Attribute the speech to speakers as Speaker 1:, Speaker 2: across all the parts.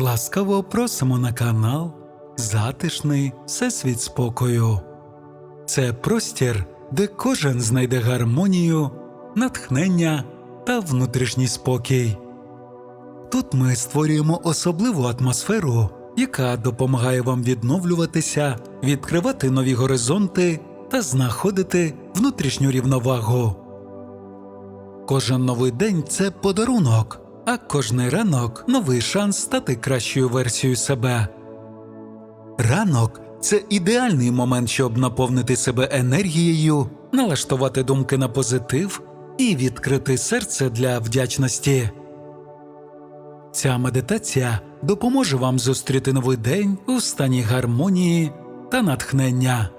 Speaker 1: Ласкаво просимо на канал Затишний Всесвіт спокою. Це простір, де кожен знайде гармонію, натхнення та внутрішній спокій. Тут ми створюємо особливу атмосферу, яка допомагає вам відновлюватися, відкривати нові горизонти та знаходити внутрішню рівновагу. Кожен новий день це подарунок, а кожний ранок новий шанс стати кращою версією себе. Ранок це ідеальний момент, щоб наповнити себе енергією, налаштувати думки на позитив і відкрити серце для вдячності. Ця медитація допоможе вам зустріти новий день у стані гармонії та натхнення.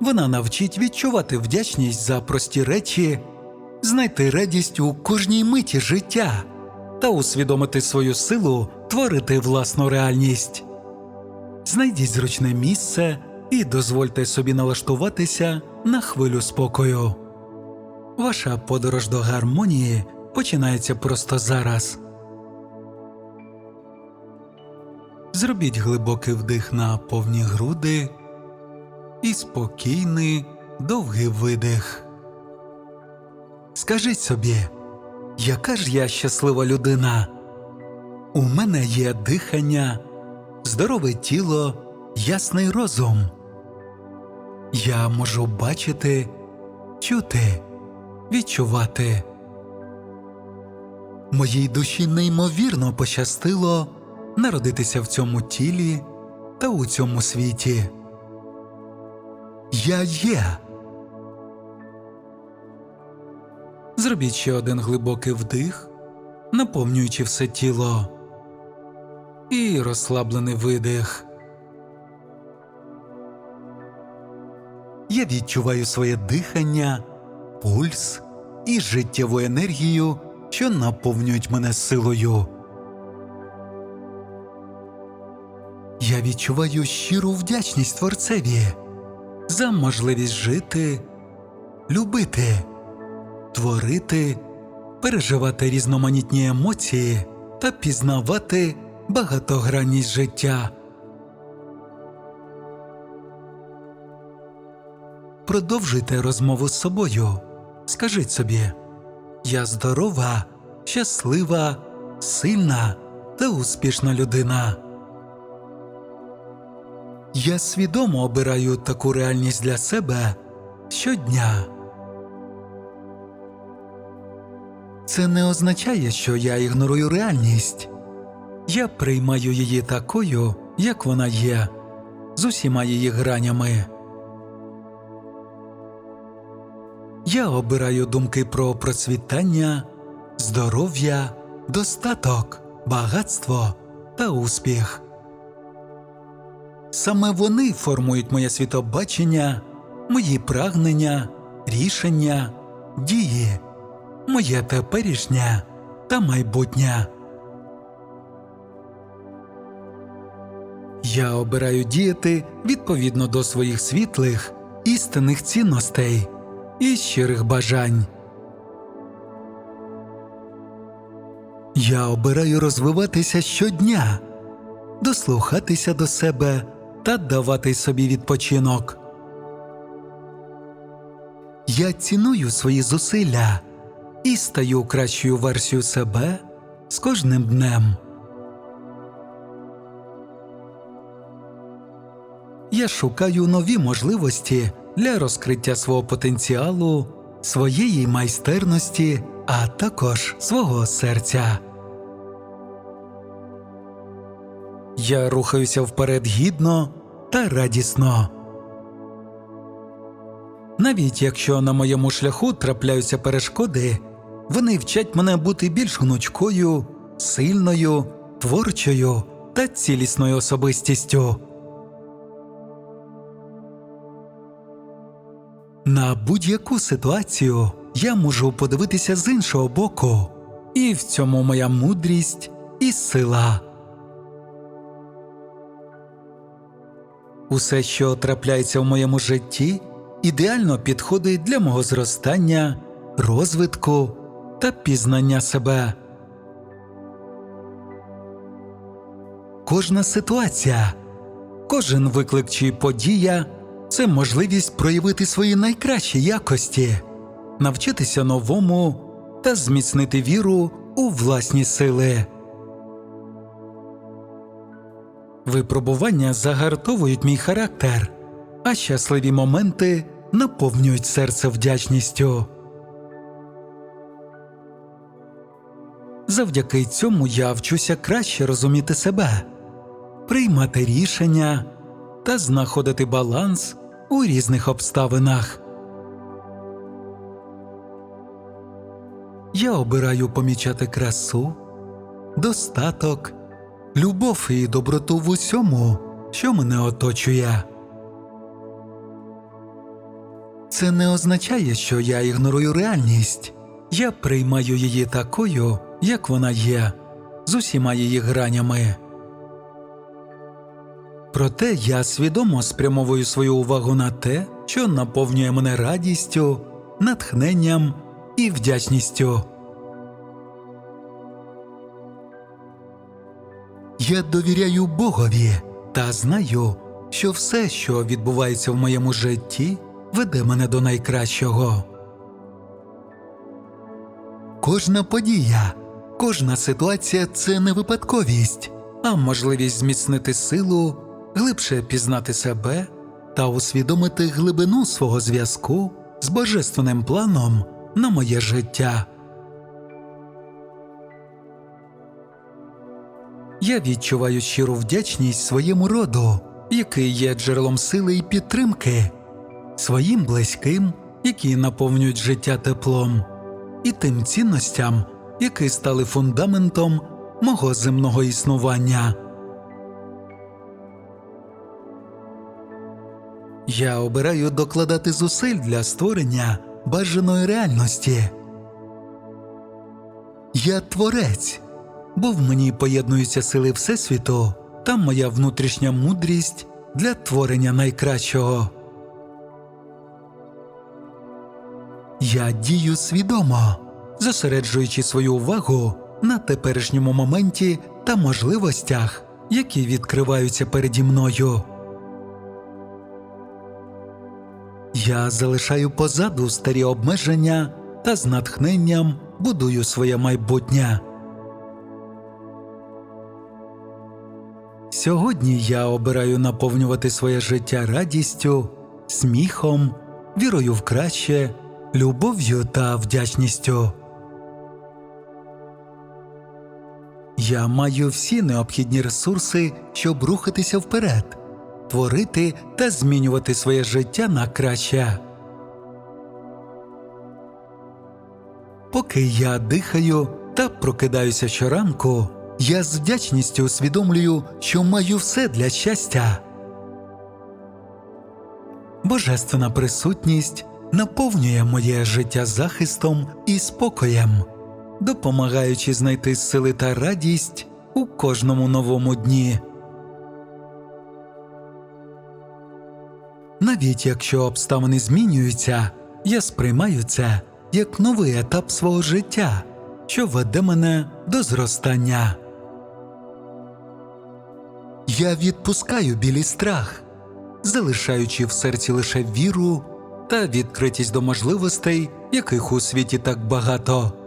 Speaker 1: Вона навчить відчувати вдячність за прості речі, знайти радість у кожній миті життя та усвідомити свою силу творити власну реальність. Знайдіть зручне місце і дозвольте собі налаштуватися на хвилю спокою. Ваша подорож до гармонії починається просто зараз. Зробіть глибокий вдих на повні груди і спокійний довгий видих. Скажіть собі, яка ж я щаслива людина? У мене є дихання, здорове тіло, ясний розум. Я можу бачити, чути, відчувати. Моїй душі неймовірно пощастило народитися в цьому тілі та у цьому світі. Я є. Зробіть ще один глибокий вдих, наповнюючи все тіло, і розслаблений видих. Я відчуваю своє дихання, пульс і життєву енергію, що наповнюють мене силою. Я відчуваю щиру вдячність Творцеві за можливість жити, любити, творити, переживати різноманітні емоції та пізнавати багатогранність життя. Продовжуйте розмову з собою. Скажіть собі Я здорова, щаслива, сильна та успішна людина. Я свідомо обираю таку реальність для себе щодня. Це не означає, що я ігнорую реальність. Я приймаю її такою, як вона є, з усіма її гранями. Я обираю думки про процвітання, здоров'я, достаток, багатство та успіх. Саме вони формують моє світобачення, мої прагнення, рішення, дії, моє теперішнє та майбутнє. Я обираю діяти відповідно до своїх світлих, істинних цінностей і щирих бажань. Я обираю розвиватися щодня, дослухатися до себе та давати собі відпочинок. Я ціную свої зусилля і стаю кращою версією себе з кожним днем. Я шукаю нові можливості для розкриття свого потенціалу, своєї майстерності, а також свого серця. Я рухаюся вперед гідно та радісно. Навіть якщо на моєму шляху трапляються перешкоди, вони вчать мене бути більш гнучкою, сильною, творчою та цілісною особистістю. На будь-яку ситуацію я можу подивитися з іншого боку, і в цьому моя мудрість і сила. Усе, що трапляється в моєму житті, ідеально підходить для мого зростання, розвитку та пізнання себе. кожна ситуація, кожен виклик чи подія це можливість проявити свої найкращі якості, навчитися новому та зміцнити віру у власні сили. Випробування загартовують мій характер, а щасливі моменти наповнюють серце вдячністю. Завдяки цьому я вчуся краще розуміти себе, приймати рішення та знаходити баланс у різних обставинах. Я обираю помічати красу, достаток, любов і доброту в усьому, що мене оточує. Це не означає, що я ігнорую реальність. Я приймаю її такою, як вона є, з усіма її гранями. Проте я свідомо спрямовую свою увагу на те, що наповнює мене радістю, натхненням і вдячністю. Я довіряю Богові та знаю, що все, що відбувається в моєму житті, веде мене до найкращого. Кожна подія, кожна ситуація це не випадковість, а можливість зміцнити силу, глибше пізнати себе та усвідомити глибину свого зв'язку з божественним планом на моє життя. Я відчуваю щиру вдячність своєму роду, який є джерелом сили і підтримки, своїм близьким, які наповнюють життя теплом, і тим цінностям, які стали фундаментом мого земного існування. Я обираю докладати зусиль для створення бажаної реальності. Я творець, бо в мені поєднуються сили Всесвіту та моя внутрішня мудрість для творення найкращого. Я дію свідомо, зосереджуючи свою увагу на теперішньому моменті та можливостях, які відкриваються переді мною. Я залишаю позаду старі обмеження та з натхненням будую своє майбутнє. Сьогодні я обираю наповнювати своє життя радістю, сміхом, вірою в краще, любов'ю та вдячністю. Я маю всі необхідні ресурси, щоб рухатися вперед, творити та змінювати своє життя на краще. Поки я дихаю та прокидаюся щоранку, я з вдячністю усвідомлюю, що маю все для щастя. Божественна присутність наповнює моє життя захистом і спокоєм, допомагаючи знайти сили та радість у кожному новому дні. Навіть якщо обставини змінюються, я сприймаю це як новий етап свого життя, що веде мене до зростання. Я відпускаю білий страх, залишаючи в серці лише віру та відкритість до можливостей, яких у світі так багато.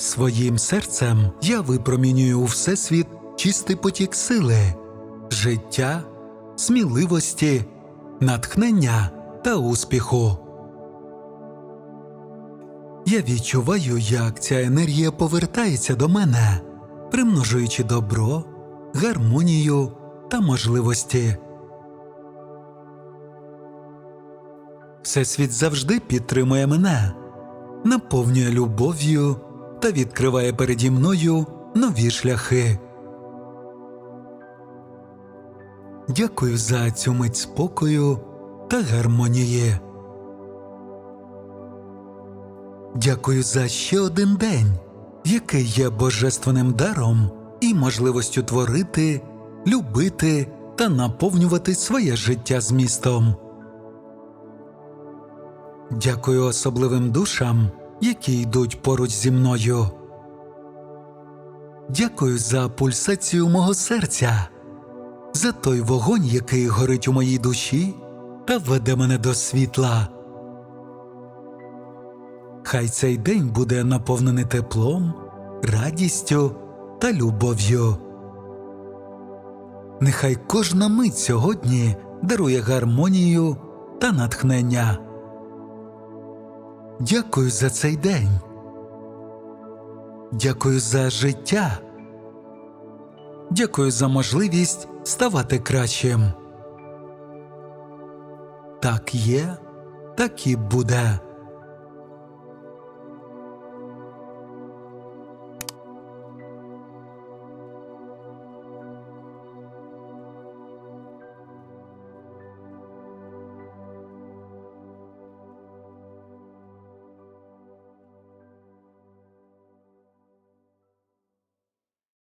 Speaker 1: Своїм серцем я випромінюю у всесвіт чистий потік сили, життя, сміливості, натхнення та успіху. Я відчуваю, як ця енергія повертається до мене, примножуючи добро, гармонію та можливості. Всесвіт завжди підтримує мене, наповнює любов'ю та відкриває переді мною нові шляхи. Дякую за цю мить спокою та гармонії. Дякую за ще один день, який є божественним даром і можливістю творити, любити та наповнювати своє життя змістом. Дякую особливим душам, які йдуть поруч зі мною. Дякую за пульсацію мого серця, за той вогонь, який горить у моїй душі та веде мене до світла. Хай цей день буде наповнений теплом, радістю та любов'ю. Нехай кожна мить сьогодні дарує гармонію та натхнення. Дякую за цей день. Дякую за життя. Дякую за можливість ставати кращим. Так є, так і буде.